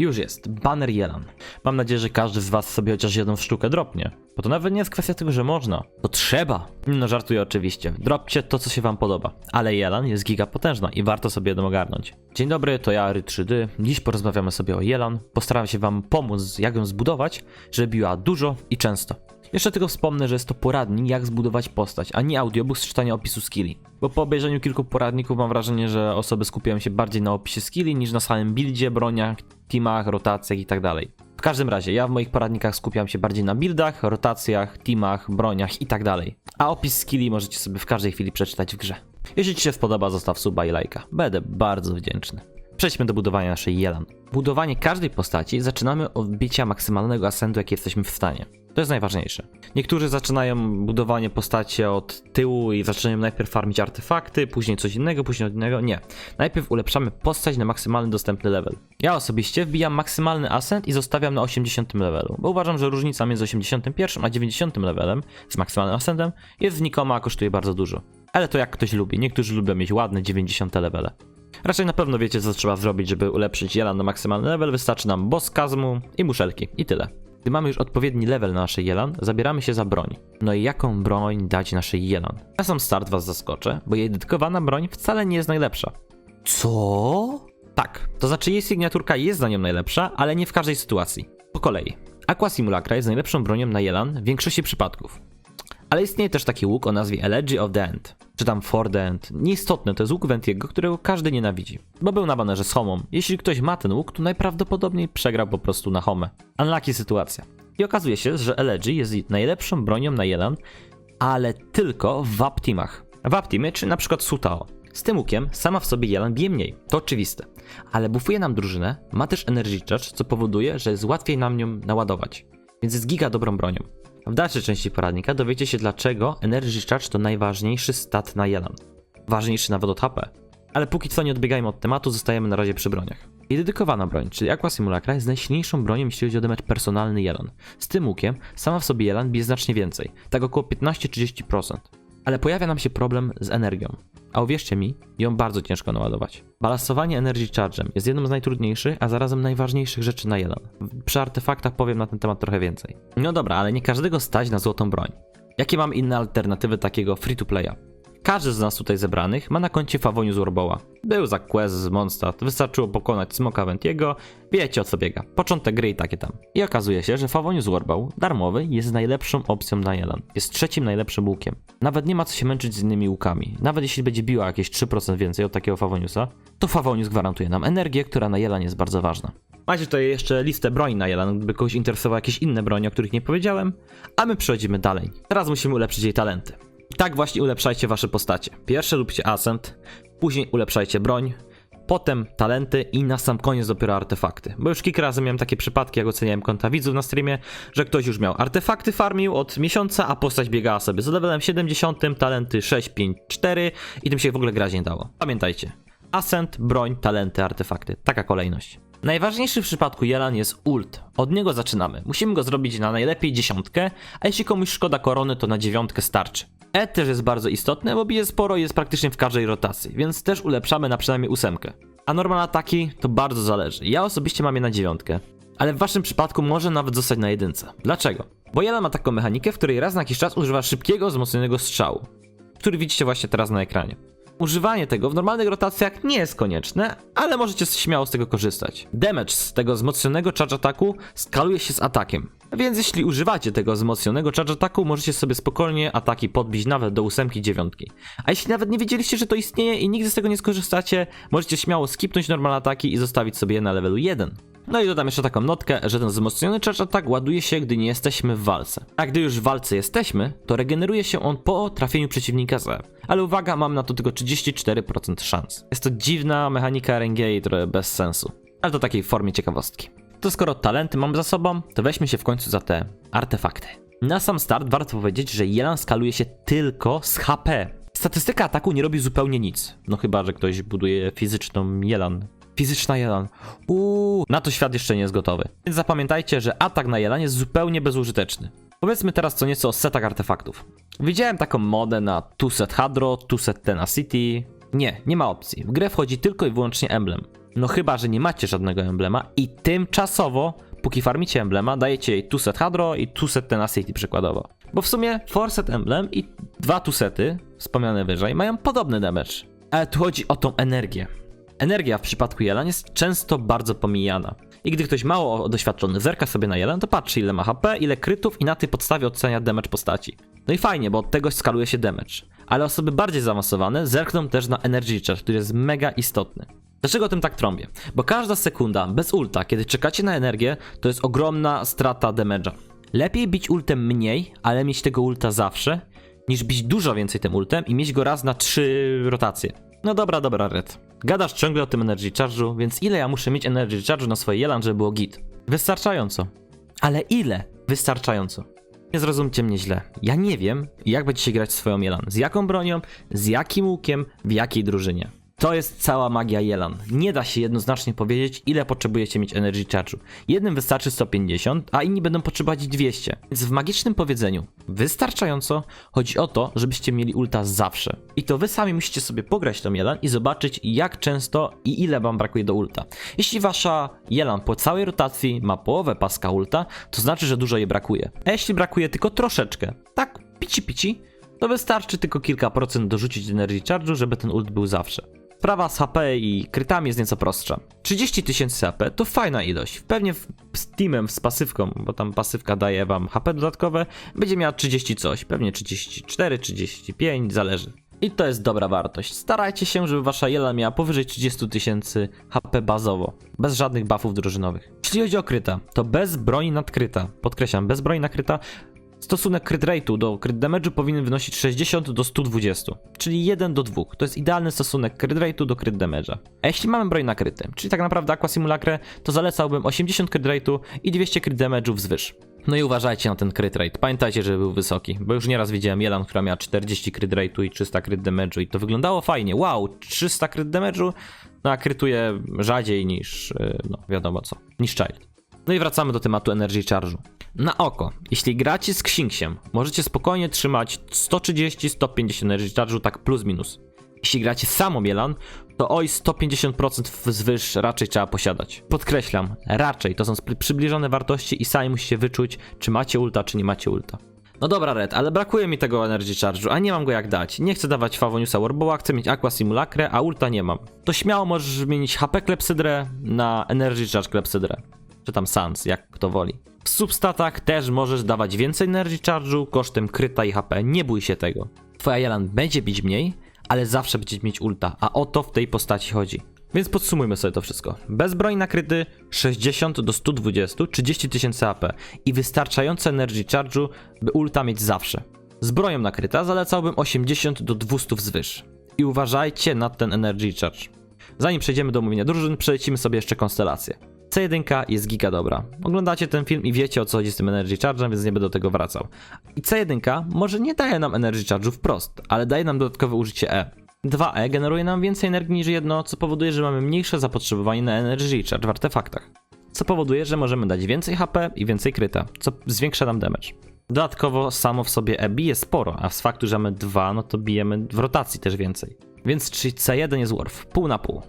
Już jest, banner Jelan. Mam nadzieję, że każdy z was sobie chociaż jedną sztukę dropnie. Bo to nawet nie jest kwestia tego, że można. To trzeba. No żartuję oczywiście. Dropcie to, co się wam podoba. Ale Jelan jest giga potężna i warto sobie ją ogarnąć. Dzień dobry, to ja Ry3D. Dziś porozmawiamy sobie o Jelan. Postaram się wam pomóc, jak ją zbudować, żeby biła dużo i często. Jeszcze tylko wspomnę, że jest to poradnik, jak zbudować postać, a nie audiobook z czytania opisu skilli. Bo po obejrzeniu kilku poradników mam wrażenie, że osoby skupiają się bardziej na opisie skilli niż na samym buildzie, broniach, teamach, rotacjach itd. W każdym razie, ja w moich poradnikach skupiam się bardziej na buildach, rotacjach, teamach, broniach itd. A opis skilli możecie sobie w każdej chwili przeczytać w grze. Jeśli Ci się spodoba, zostaw suba i lajka. Będę bardzo wdzięczny. Przejdźmy do budowania naszej Jelan. Budowanie każdej postaci zaczynamy od bicia maksymalnego asentu, jaki jesteśmy w stanie. To jest najważniejsze. Niektórzy zaczynają budowanie postaci od tyłu i zaczynają najpierw farmić artefakty, później coś innego, później od innego. Nie. Najpierw ulepszamy postać na maksymalny dostępny level. Ja osobiście wbijam maksymalny ascent i zostawiam na 80 levelu, bo uważam, że różnica między 81 a 90 levelem z maksymalnym ascentem jest znikoma, a kosztuje bardzo dużo. Ale to jak ktoś lubi. Niektórzy lubią mieć ładne 90 levele. Raczej na pewno wiecie, co trzeba zrobić, żeby ulepszyć Jelan na maksymalny level. Wystarczy nam boss kazmu i muszelki. I tyle. Gdy mamy już odpowiedni level na naszej Jelan, zabieramy się za broń. No i jaką broń dać naszej Jelan? Na sam start was zaskoczę, bo jej dedykowana broń wcale nie jest najlepsza. Co? Tak, to znaczy jej sygnaturka jest za nią najlepsza, ale nie w każdej sytuacji. Po kolei. Aqua Simulacra jest najlepszą bronią na Jelan w większości przypadków. Ale istnieje też taki łuk o nazwie Elegy of the End, czy tam For the End. Nieistotne, to jest łuk Ventiego, którego każdy nienawidzi. Bo był na banerze z homą. Jeśli ktoś ma ten łuk, to najprawdopodobniej przegrał po prostu na homę. Unlucky sytuacja. I okazuje się, że Elegy jest najlepszą bronią na Jelan, ale tylko w. WAP teamy, czy na przykład Sutao. Z tym łukiem sama w sobie Jelan bije mniej, to oczywiste. Ale bufuje nam drużynę, ma też Energy Charge, co powoduje, że jest łatwiej nam nią naładować. Więc jest giga dobrą bronią. W dalszej części poradnika dowiecie się dlaczego Energy Charge to najważniejszy stat na Jelan. Ważniejszy nawet od HP. Ale póki co nie odbiegajmy od tematu, zostajemy na razie przy broniach. I dedykowana broń, czyli Aqua Simulacra jest najsilniejszą bronią jeśli chodzi o damage personalny Jelan. Z tym łukiem sama w sobie Jelan bije znacznie więcej, tak około 15-30%. Ale pojawia nam się problem z energią. A uwierzcie mi, ją bardzo ciężko naładować. Balansowanie Energy Charge'em jest jedną z najtrudniejszych, a zarazem najważniejszych rzeczy na Jelan. Przy artefaktach powiem na ten temat trochę więcej. No dobra, ale nie każdego stać na złotą broń. Jakie mam inne alternatywy takiego free-to-playa? Każdy z nas tutaj zebranych ma na koncie Favonius Warboła. Był za quest z Mondstadt, wystarczyło pokonać Smoka Ventiego, wiecie o co biega. Początek gry i takie tam. I okazuje się, że Favonius Warbow, darmowy, jest najlepszą opcją na Jelan. Jest trzecim najlepszym łukiem. Nawet nie ma co się męczyć z innymi łukami. Nawet jeśli będzie biła jakieś 3% więcej od takiego Favoniusa, to Favonius gwarantuje nam energię, która na Jelan jest bardzo ważna. Macie tutaj jeszcze listę broni na Jelan, gdyby kogoś interesowały jakieś inne broni, o których nie powiedziałem, a my przechodzimy dalej. Teraz musimy ulepszyć jej talenty. Tak właśnie ulepszajcie wasze postacie. Pierwsze lubcie ascent, później ulepszajcie broń, potem talenty i na sam koniec dopiero artefakty. Bo już kilka razy miałem takie przypadki, jak oceniałem konta widzów na streamie, że ktoś już miał artefakty farmił od miesiąca, a postać biegała sobie z levelem 70, talenty 6, 5, 4 i tym się w ogóle grać nie dało. Pamiętajcie. Ascent, broń, talenty, artefakty. Taka kolejność. Najważniejszy w przypadku Jelan jest ult. Od niego zaczynamy. Musimy go zrobić na najlepiej dziesiątkę, a jeśli komuś szkoda korony, to na dziewiątkę starczy. E też jest bardzo istotne, bo bije sporo i jest praktycznie w każdej rotacji, więc też ulepszamy na przynajmniej ósemkę. A normal ataki to bardzo zależy. Ja osobiście mam je na dziewiątkę, ale w waszym przypadku może nawet zostać na jedynce. Dlaczego? Bo Jelan ma taką mechanikę, w której raz na jakiś czas używa szybkiego, wzmocnionego strzału, który widzicie właśnie teraz na ekranie. Używanie tego w normalnych rotacjach nie jest konieczne, ale możecie śmiało z tego korzystać. Damage z tego wzmocnionego charge ataku skaluje się z atakiem. Więc jeśli używacie tego wzmocnionego charge ataku, możecie sobie spokojnie ataki podbić nawet do ósemki, dziewiątki. A jeśli nawet nie wiedzieliście, że to istnieje i nigdy z tego nie skorzystacie, możecie śmiało skipnąć normal ataki i zostawić sobie je na levelu 1. No i dodam jeszcze taką notkę, że ten wzmocniony charge attack ładuje się, gdy nie jesteśmy w walce. A gdy już w walce jesteśmy, to regeneruje się on po trafieniu przeciwnika z E. Ale uwaga, mam na to tylko 34% szans. Jest to dziwna mechanika RNG i trochę bez sensu. Ale to takiej formie ciekawostki. To skoro talenty mamy za sobą, to weźmy się w końcu za te artefakty. Na sam start warto powiedzieć, że Jelan skaluje się tylko z HP. Statystyka ataku nie robi zupełnie nic. No chyba, że ktoś buduje fizyczną Jelan. Fizyczna Jelan. Uuu, na to świat jeszcze nie jest gotowy. Więc zapamiętajcie, że atak na Jelan jest zupełnie bezużyteczny. Powiedzmy teraz co nieco o setach artefaktów. Widziałem taką modę na two set Hadro, two set Tenacity. Nie, nie ma opcji. W grę wchodzi tylko i wyłącznie emblem. No chyba, że nie macie żadnego emblema i tymczasowo, póki farmicie emblema, dajecie jej tuset Hadro i tuset Tenacity przykładowo. Bo w sumie Forset Emblem i dwa tusety, wspomniane wyżej, mają podobny damage. Ale tu chodzi o tą energię. Energia w przypadku Jelan jest często bardzo pomijana. I gdy ktoś mało doświadczony zerka sobie na Jelan, to patrzy ile ma HP, ile krytów i na tej podstawie ocenia damage postaci. No i fajnie, bo od tego skaluje się damage. Ale osoby bardziej zaawansowane zerkną też na Energy Charge, który jest mega istotny. Dlaczego o tym tak trąbię? Bo każda sekunda bez ulta, kiedy czekacie na energię, to jest ogromna strata damage'a. Lepiej bić ultem mniej, ale mieć tego ulta zawsze, niż bić dużo więcej tym ultem i mieć go raz na trzy rotacje. No dobra, dobra, Red. Gadasz ciągle o tym Energy Charge'u, więc ile ja muszę mieć Energy Charge'u na swoje Jelan, żeby było git? Wystarczająco. Ale ile? Wystarczająco. Nie zrozumcie mnie źle. Ja nie wiem, jak będziecie grać swoją Jelan. Z jaką bronią, z jakim łukiem, w jakiej drużynie. To jest cała magia Jelan. Nie da się jednoznacznie powiedzieć, ile potrzebujecie mieć Energy Charge'u. Jednym wystarczy 150, a inni będą potrzebować 200. Więc w magicznym powiedzeniu wystarczająco chodzi o to, żebyście mieli ulta zawsze. I to wy sami musicie sobie pograć tą Jelan i zobaczyć, jak często i ile wam brakuje do ulta. Jeśli wasza Jelan po całej rotacji ma połowę paska ulta, to znaczy, że dużo jej brakuje. A jeśli brakuje tylko troszeczkę, tak pici pici, to wystarczy tylko kilka procent dorzucić Energy Charge'u, żeby ten ult był zawsze. Sprawa z HP i krytami jest nieco prostsza. 30 tysięcy HP to fajna ilość. Pewnie z teamem, z pasywką, bo tam pasywka daje wam HP dodatkowe, będzie miała 30 coś, pewnie 34, 35, zależy. I to jest dobra wartość. Starajcie się, żeby wasza jela miała powyżej 30 tysięcy HP bazowo, bez żadnych buffów drużynowych. Jeśli chodzi o kryta, to bez broni nadkryta, podkreślam, bez broni nakryta, Stosunek crit rate'u do crit damage'u powinien wynosić 60 do 120, czyli 1 do 2. To jest idealny stosunek crit rate'u do crit damage'a. A jeśli mamy broń nakryty, czyli tak naprawdę Aqua Simulacre, to zalecałbym 80 crit rate'u i 200 crit damage'u wzwyż. No i uważajcie na ten crit rate. Pamiętajcie, żeby był wysoki, bo już nieraz widziałem Jelan, która miała 40 crit rate'u i 300 crit damage'u i to wyglądało fajnie. Wow, 300 crit damage'u, no a krytuje rzadziej niż, yy, no wiadomo co, niż Child. No i wracamy do tematu Energy Charge'u. Na oko, jeśli gracie z Ksingsiem, możecie spokojnie trzymać 130-150 Energy Charge'u tak plus minus. Jeśli gracie samą Jelan, to oj 150% wzwyż raczej trzeba posiadać. Podkreślam, raczej, to są przybliżone wartości i sami musicie wyczuć, czy macie ulta, czy nie macie ulta. No dobra, Red, ale brakuje mi tego Energy Charge'u, a nie mam go jak dać. Nie chcę dawać Favoniusa Warboła, chcę mieć Aqua Simulacre, a ulta nie mam. To śmiało możesz wymienić HP Klepsydrę na Energy Charge Klepsydrę czy tam Sans, jak kto woli. W substatach też możesz dawać więcej Energy Charge'u kosztem kryta i HP, nie bój się tego. Twoja Jelan będzie bić mniej, ale zawsze będziesz mieć ulta, a o to w tej postaci chodzi. Więc podsumujmy sobie to wszystko. Bez broni nakryty 60 do 120, 30 tysięcy AP i wystarczające Energy Charge'u, by ulta mieć zawsze. Z bronią nakryta zalecałbym 80 do 200 wzwyż. I uważajcie na ten Energy Charge. Zanim przejdziemy do omówienia drużyn, przelecimy sobie jeszcze konstelację. C1 jest giga dobra. Oglądacie ten film i wiecie o co chodzi z tym Energy Charge'em, więc nie będę do tego wracał. I C1 może nie daje nam Energy Charge'u wprost, ale daje nam dodatkowe użycie E. 2E generuje nam więcej energii niż jedno, co powoduje, że mamy mniejsze zapotrzebowanie na Energy Charge w artefaktach. Co powoduje, że możemy dać więcej HP i więcej kryta, co zwiększa nam damage. Dodatkowo samo w sobie E bije sporo, a z faktu, że mamy 2, no to bijemy w rotacji też więcej. Więc czy C1 jest worth? Pół na pół.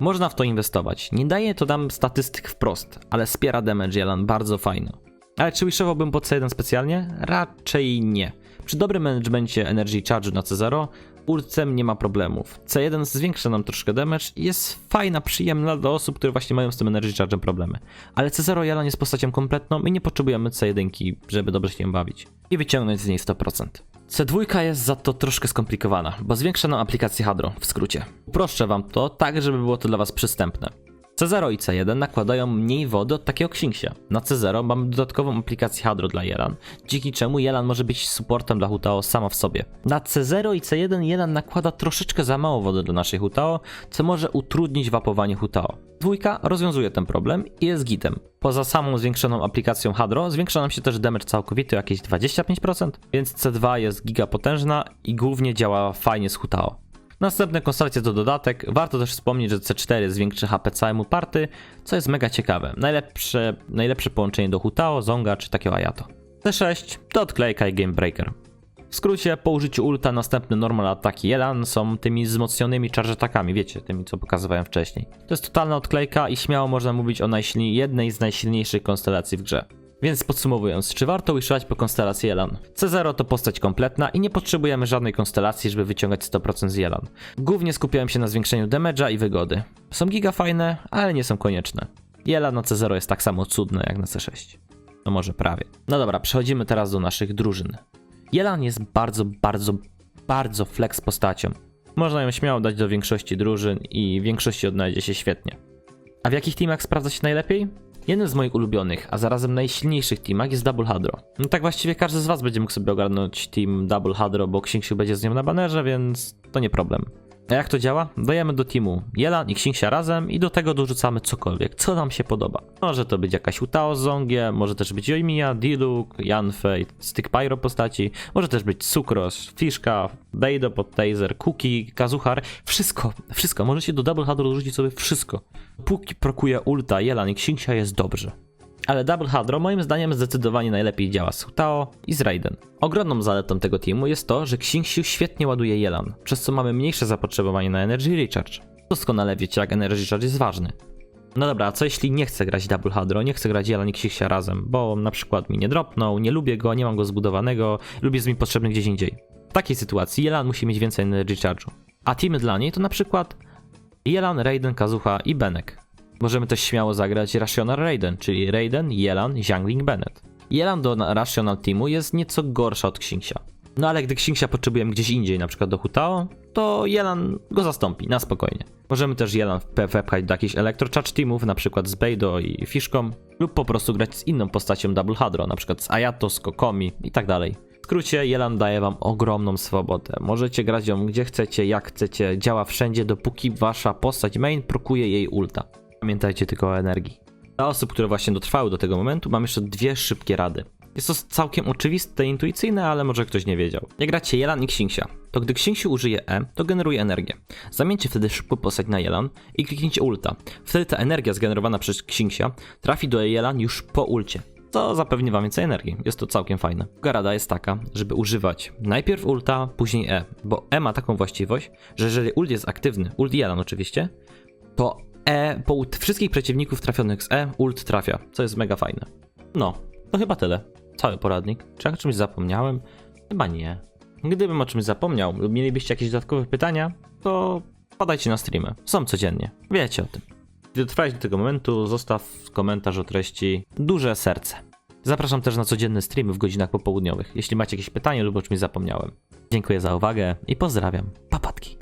Można w to inwestować. Nie daje to nam statystyk wprost, ale wspiera damage Jelan bardzo fajno. Ale czy wishowałbym po C1 specjalnie? Raczej nie. Przy dobrym managemencie Energy Charge na C0 ulcem nie ma problemów. C1 zwiększa nam troszkę damage i jest fajna, przyjemna dla osób, które właśnie mają z tym Energy Charge'em problemy. Ale C0 Jelan jest postacią kompletną i nie potrzebujemy C1, żeby dobrze się nią bawić. I wyciągnąć z niej 100%. C2 jest za to troszkę skomplikowana, bo zwiększa nam aplikację Hadro, w skrócie. Uproszczę wam to tak, żeby było to dla was przystępne. C0 i C1 nakładają mniej wody od takiego Xingsia. Na C0 mamy dodatkową aplikację Hadro dla Jelan, dzięki czemu Jelan może być supportem dla Hutao sama w sobie. Na C0 i C1 Jelan nakłada troszeczkę za mało wody do naszej Hutao, co może utrudnić wapowanie Hutao. Dwójka rozwiązuje ten problem i jest gitem. Poza samą zwiększoną aplikacją Hadro, zwiększa nam się też damage całkowity o jakieś 25%, więc C2 jest gigapotężna i głównie działa fajnie z Hutao. Następne konstelacje to dodatek. Warto też wspomnieć, że C4 zwiększy HP całemu party, co jest mega ciekawe. Najlepsze, najlepsze połączenie do Hutao, Zonga czy takiego Ayato. C6 to odklejka i Game Breaker. W skrócie, po użyciu ulta następne normal ataki Jelan są tymi wzmocnionymi charge atakami, wiecie, tymi co pokazywałem wcześniej. To jest totalna odklejka i śmiało można mówić o najsilniej, jednej z najsilniejszych konstelacji w grze. Więc podsumowując, czy warto wiszować po konstelacji Jelan? C0 to postać kompletna i nie potrzebujemy żadnej konstelacji, żeby wyciągać 100% z Jelan. Głównie skupiałem się na zwiększeniu damage'a i wygody. Są giga fajne, ale nie są konieczne. Jelan na C0 jest tak samo cudne jak na C6. No może prawie. No dobra, przechodzimy teraz do naszych drużyn. Jelan jest bardzo, bardzo, bardzo flex postacią. Można ją śmiało dać do większości drużyn i większości odnajdzie się świetnie. A w jakich teamach sprawdza się najlepiej? Jednym z moich ulubionych, a zarazem najsilniejszych teamach jest Double Hadro. No tak właściwie każdy z was będzie mógł sobie ogarnąć team Double Hadro, bo Księsiu będzie z nią na banerze, więc to nie problem. A jak to działa? Dajemy do teamu Jelan i Xingxia razem i do tego dorzucamy cokolwiek, co nam się podoba. Może to być jakaś Utao Zongie, może też być Yoimiya, Diluc, Yanfei, Stick Pyro postaci, może też być Sucros, Fiszka, Beido pod Taser, Cookie, Kazuhar, wszystko, wszystko. Możecie do Double Hadro dorzucić sobie wszystko. Póki prokuje ulta, Jelan i Xingxia jest dobrze. Ale Double Hadro moim zdaniem zdecydowanie najlepiej działa z Hutao i z Raiden. Ogromną zaletą tego teamu jest to, że Xingxiu świetnie ładuje Jelan, przez co mamy mniejsze zapotrzebowanie na Energy Recharge. Doskonale wiecie jak Energy Recharge jest ważny. No dobra, a co jeśli nie chcę grać Double Hadro, nie chcę grać Jelan i Xingxia razem, bo na przykład mi nie dropnął, nie lubię go, nie mam go zbudowanego, lub jest mi potrzebny gdzieś indziej. W takiej sytuacji Jelan musi mieć więcej Energy Recharge'u. A teamy dla niej to na przykład Jelan, Raiden, Kazuha i Benek. Możemy też śmiało zagrać Rational Raiden, czyli Raiden, Jelan, Jiangling, Bennett. Jelan do na- Rational Teamu jest nieco gorsza od Xingxia. No ale gdy Xingxia potrzebujemy gdzieś indziej, na przykład do Hutao, to Jelan go zastąpi, na spokojnie. Możemy też Jelan wpe- wepchać do jakichś Electro Charge Teamów, na przykład z Beido i Fiszką, lub po prostu grać z inną postacią Double Hadro, na przykład z Ayato, z Kokomi i tak dalej. W skrócie, Jelan daje wam ogromną swobodę. Możecie grać ją gdzie chcecie, jak chcecie, działa wszędzie, dopóki wasza postać main prokuje jej ulta. Pamiętajcie tylko o energii. Dla osób, które właśnie dotrwały do tego momentu, mam jeszcze dwie szybkie rady. Jest to całkiem oczywiste intuicyjne, ale może ktoś nie wiedział. Jak gracie Jelan i Xingxia, to gdy Xingxiu użyje E, to generuje energię. Zamieńcie wtedy szybko postać na Jelan i kliknijcie ulta. Wtedy ta energia zgenerowana przez Xingxia trafi do Jelan już po ulcie. Co zapewni wam więcej energii. Jest to całkiem fajne. Druga rada jest taka, żeby używać najpierw ulta, później E, bo E ma taką właściwość, że jeżeli ult jest aktywny, ult Jelan oczywiście, to E, po wszystkich przeciwników trafionych z E, ult trafia, co jest mega fajne. No, to chyba tyle. Cały poradnik. Czy ja o czymś zapomniałem? Chyba nie. Gdybym o czymś zapomniał lub mielibyście jakieś dodatkowe pytania, to podajcie na streamę. Są codziennie. Wiecie o tym. Gdy dotrwałeś do tego momentu, zostaw komentarz o treści duże serce. Zapraszam też na codzienne streamy w godzinach popołudniowych, jeśli macie jakieś pytania lub o czymś zapomniałem. Dziękuję za uwagę i pozdrawiam. Papatki.